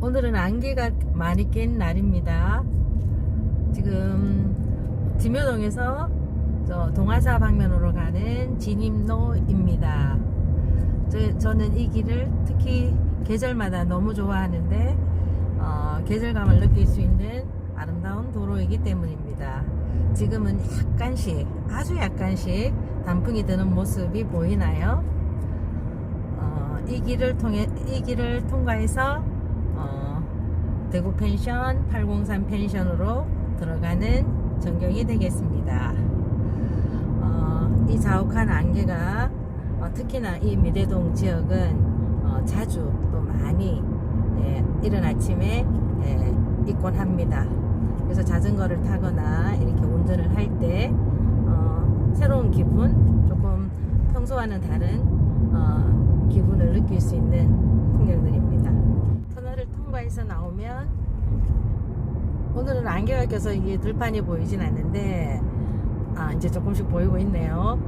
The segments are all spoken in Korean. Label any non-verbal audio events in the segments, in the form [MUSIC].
오늘은 안개가 많이 낀 날입니다. 지금 dimyo동에서 저 동화사 방면으로 가는 진입로입니다. 저, 저는 이 길을 특히 계절마다 너무 좋아하는데 어, 계절감을 느낄 수 있는 아름다운 도로이기 때문입니다. 지금은 약간씩 아주 약간씩 단풍이 드는 모습이 보이나요? 어, 이 길을 통해 이 길을 통과해서 어, 대구 펜션 803 펜션으로 들어가는 전경이 되겠습니다. 어, 이 자욱한 안개가 어, 특히나 이 미대동 지역은 어, 자주 또 많이 예, 이른 아침에 예, 있곤 합니다. 그래서 자전거를 타거나 이렇게 운전을 할때 어, 새로운 기분, 조금 평소와는 다른 어, 기분을 느낄 수 있는 풍경들입니다. 통과해서 나오면 오늘은 안개가 껴서 이게 들판이 보이진 않는데 아 이제 조금씩 보이고 있네요.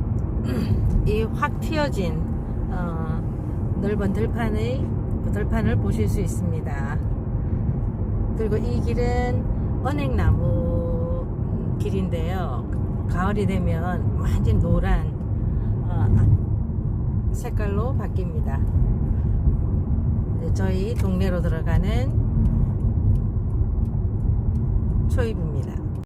[CLEARS THROAT] 이 확 튀어진 어, 넓은 들판의 들판을 보실 수 있습니다. 그리고 이 길은 은행나무 길인데요. 가을이 되면 완전 노란 어, 색깔로 바뀝니다. 이제 저희 동네로 들어가는 초입입니다.